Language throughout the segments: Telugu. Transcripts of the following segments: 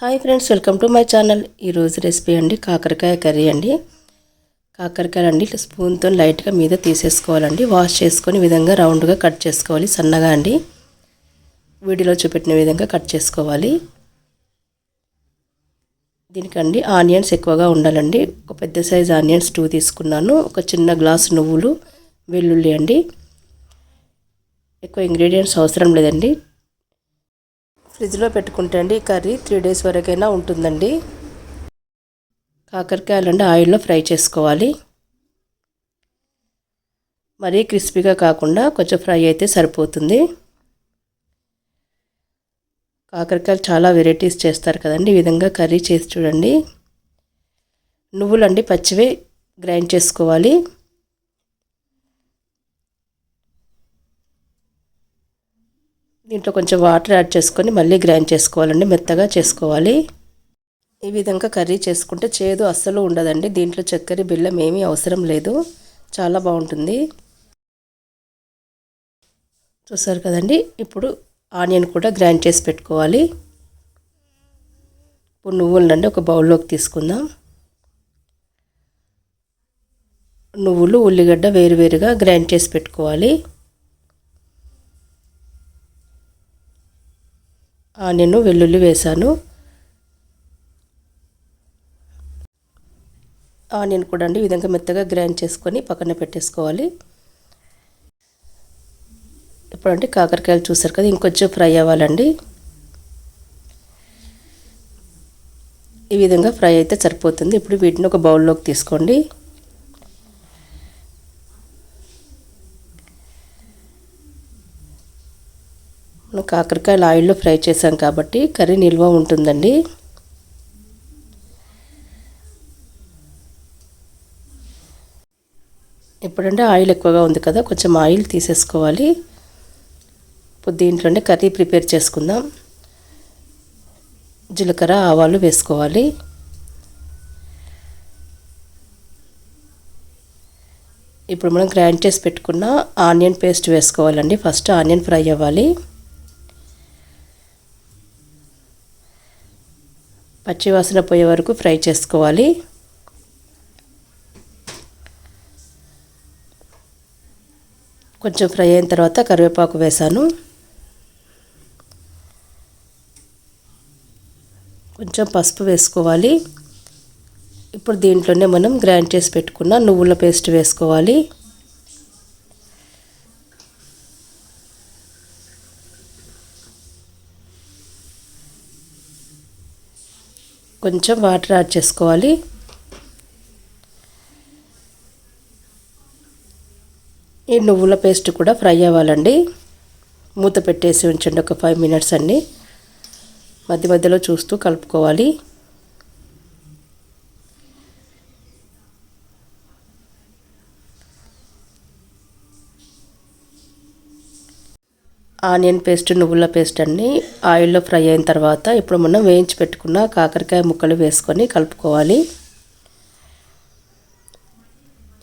Hi friends welcome to my channel. ఈరోజు రెసిపీ అండి కాకరకాయ కర్రీ అండి. కాకరకాయలు అండి స్పూన్తో లైట్గా మీద తీసేసుకోవాలండి. వాష్ చేసుకొని విధంగా రౌండ్గా కట్ చేసుకోవాలి సన్నగా అండి. వీడియోలో చూపెట్టిన విధంగా కట్ చేసుకోవాలి. దీనికండి ఆనియన్స్ ఎక్కువగా ఉండాలండి. ఒక పెద్ద సైజ్ ఆనియన్స్ టూ తీసుకున్నాను. ఒక చిన్న గ్లాస్ నువ్వులు వెల్లుల్లి అండి. ఎక్కువ ఇంగ్రీడియంట్స్ అవసరం లేదండి. ఫ్రిడ్జ్లో పెట్టుకుంటే అండి కర్రీ త్రీ డేస్ వరకైనా ఉంటుందండి. కాకరకాయలు అండి ఆయిల్లో ఫ్రై చేసుకోవాలి. మరీ క్రిస్పీగా కాకుండా కొంచెం ఫ్రై అయితే సరిపోతుంది. కాకరకాయలు చాలా వెరైటీస్ చేస్తారు కదండి ఈ విధంగా కర్రీ చేసి చూడండి. నువ్వులండి పచ్చివే గ్రైండ్ చేసుకోవాలి. దీంట్లో కొంచెం వాటర్ యాడ్ చేసుకొని మళ్ళీ గ్రైండ్ చేసుకోవాలండి. మెత్తగా చేసుకోవాలి. ఈ విధంగా కర్రీ చేసుకుంటే చేదు అస్సలు ఉండదండి. దీంట్లో చక్కెర బెల్లం ఏమీ అవసరం లేదు. చాలా బాగుంటుంది. చూసారు కదండి? ఇప్పుడు ఆనియన్ కూడా గ్రైండ్ చేసి పెట్టుకోవాలి. ఇప్పుడు నువ్వులనండి ఒక బౌల్లోకి తీసుకుందాం. నువ్వులు ఉల్లిగడ్డ వేరువేరుగా గ్రైండ్ చేసి పెట్టుకోవాలి. నేను వెల్లుల్లి వేసాను ఆనియన్ కూడా అండి ఈ విధంగా మెత్తగా గ్రైండ్ చేసుకొని పక్కన పెట్టేసుకోవాలి. ఇప్పుడంటే కాకరకాయలు చూసారు కదా ఇంకొంచెం ఫ్రై అవ్వాలండి. ఈ విధంగా ఫ్రై అయితే సరిపోతుంది. ఇప్పుడు వీటిని ఒక బౌల్లోకి తీసుకోండి. కాకరకాయలు ఆయిల్లో ఫ్రై చేసాం కాబట్టి కర్రీ నిల్వ ఉంటుందండి. ఇప్పుడంటే ఆయిల్ ఎక్కువగా ఉంది కదా కొంచెం ఆయిల్ తీసేసుకోవాలి. ఇప్పుడు దీంట్లోనే కర్రీ ప్రిపేర్ చేసుకుందాం. జీలకర్ర ఆవాలు వేసుకోవాలి. ఇప్పుడు మనం గ్రైండ్ చేసి పెట్టుకున్న ఆనియన్ పేస్ట్ వేసుకోవాలండి. ఫస్ట్ ఆనియన్ ఫ్రై అవ్వాలి. పచ్చివాసన పోయే వరకు ఫ్రై చేసుకోవాలి. కొంచెం ఫ్రై అయిన తర్వాత కరివేపాకు వేసాను. కొంచెం పసుపు వేసుకోవాలి. ఇప్పుడు దీంట్లోనే మనం గ్రైండ్ చేసి పెట్టుకున్న నువ్వుల పేస్ట్ వేసుకోవాలి. కొంచెం వాటర్ యాడ్ చేసుకోవాలి. ఈ నువ్వుల పేస్ట్ కూడా ఫ్రై అవ్వాలండి. మూత పెట్టేసి ఉంచండి ఒక ఫైవ్ మినిట్స్ అండి. మధ్య మధ్యలో చూస్తూ కలుపుకోవాలి. ఆనియన్ పేస్ట్ నువ్వుల పేస్ట్ అన్నీ ఆయిల్లో ఫ్రై అయిన తర్వాత ఇప్పుడు మనం వేయించి పెట్టుకున్న కాకరకాయ ముక్కలు వేసుకొని కలుపుకోవాలి.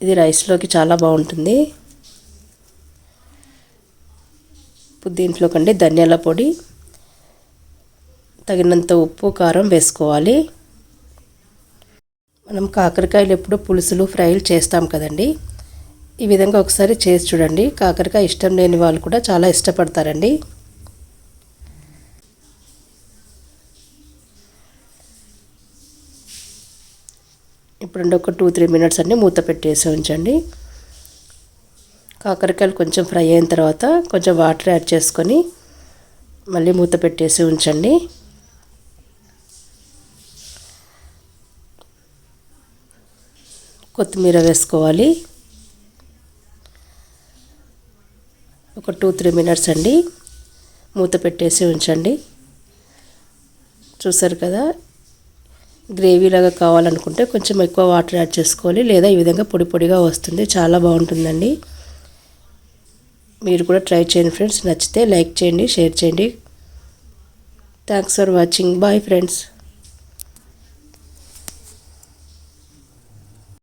ఇది రైస్లోకి చాలా బాగుంటుంది. ఇప్పుడు దీంట్లోకండి ధనియాల పొడి తగినంత ఉప్పు కారం వేసుకోవాలి. మనం కాకరకాయలు ఎప్పుడు పులుసులు ఫ్రైలు చేస్తాం కదండి. ఈ విధంగా ఒకసారి చేసి చూడండి. కాకరకాయ ఇష్టం లేని వాళ్ళు కూడా చాలా ఇష్టపడతారండి. ఇప్పుడు ఒక టూ త్రీ మినిట్స్ అన్నీ మూత పెట్టేసి ఉంచండి. కాకరకాయలు కొంచెం ఫ్రై అయిన తర్వాత కొంచెం వాటర్ యాడ్ చేసుకొని మళ్ళీ మూత పెట్టేసి ఉంచండి. కొత్తిమీర వేసుకోవాలి. ఒక టూ త్రీ మినిట్స్ అండి. మూత పెట్టేసి ఉంచండి. చూసారు కదా? గ్రేవీలాగా కావాలనుకుంటే కొంచెం ఎక్కువ వాటర్ యాడ్ చేసుకోవాలి. లేదా ఈ విధంగా పొడి పొడిగా వస్తుంది. చాలా బాగుంటుందండి. మీరు కూడా ట్రై చేయండి ఫ్రెండ్స్. నచ్చితే లైక్ చేయండి షేర్ చేయండి. Thanks for watching bye friends